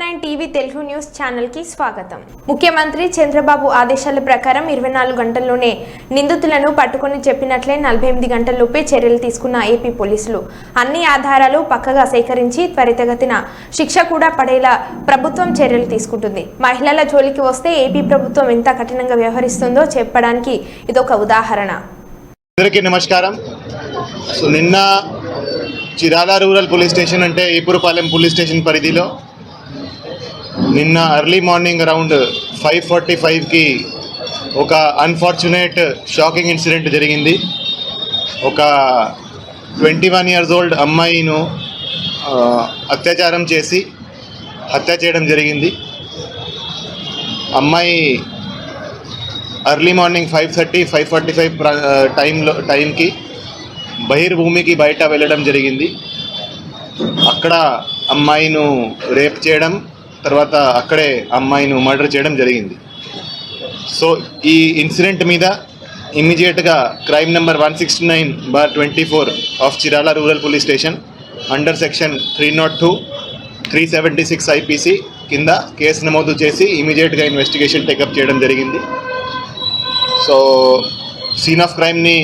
Nine TV Telugu news ఛానల్కి స్వాగతం. ముఖ్యమంత్రి చంద్రబాబు ఆదేశాల ప్రకారం ఇరవై నాలుగు గంటల్లోనే నిందితులను పట్టుకుని చెప్పినట్లే నలభై ఎనిమిది గంటల్లోపే చర్యలు తీసుకున్న ఏపీ పోలీసులు. అన్ని ఆధారాలు పక్కగా సేకరించి త్వరితగతిన శిక్ష కూడా పడేలా ప్రభుత్వం చర్యలు తీసుకుంటుంది. మహిళల జోలికి వస్తే ఏపీ ప్రభుత్వం ఎంత కఠినంగా వ్యవహరిస్తుందో చెప్పడానికి ఇదొక ఉదాహరణ. అందరికీ నమస్కారం. నిన్న చిరాల రూరల్ పోలీస్ స్టేషన్ అంటే ఏపూరుపాలెం పోలీస్ స్టేషన్ పరిధిలో నిన్న early morning around five forty ఫైవ్కి ఒక అన్ఫార్చునేట్ షాకింగ్ ఇన్సిడెంట్ జరిగింది. ఒక ట్వంటీ వన్ ఇయర్స్ ఓల్డ్ అమ్మాయిను అత్యాచారం చేసి హత్య చేయడం జరిగింది. అమ్మాయి early morning five thirty five forty five టైంలో టైంకి బహిర్భూమికి బయట వెళ్ళడం జరిగింది. అక్కడ అమ్మాయిను రేప్ చేయడం తర్వాత అక్కడే అమ్మాయిను మర్డర్ చేయడం జరిగింది. సో ఈ ఇన్సిడెంట్ మీద ఇమ్మీడియట్గా crime number one sixty nine bar twenty four of Chirala rural police station under section three not two three seventy six IPC కింద కేసు నమోదు చేసి ఇమీడియట్గా ఇన్వెస్టిగేషన్ టేకప్ చేయడం జరిగింది. So scene of క్రైమ్ని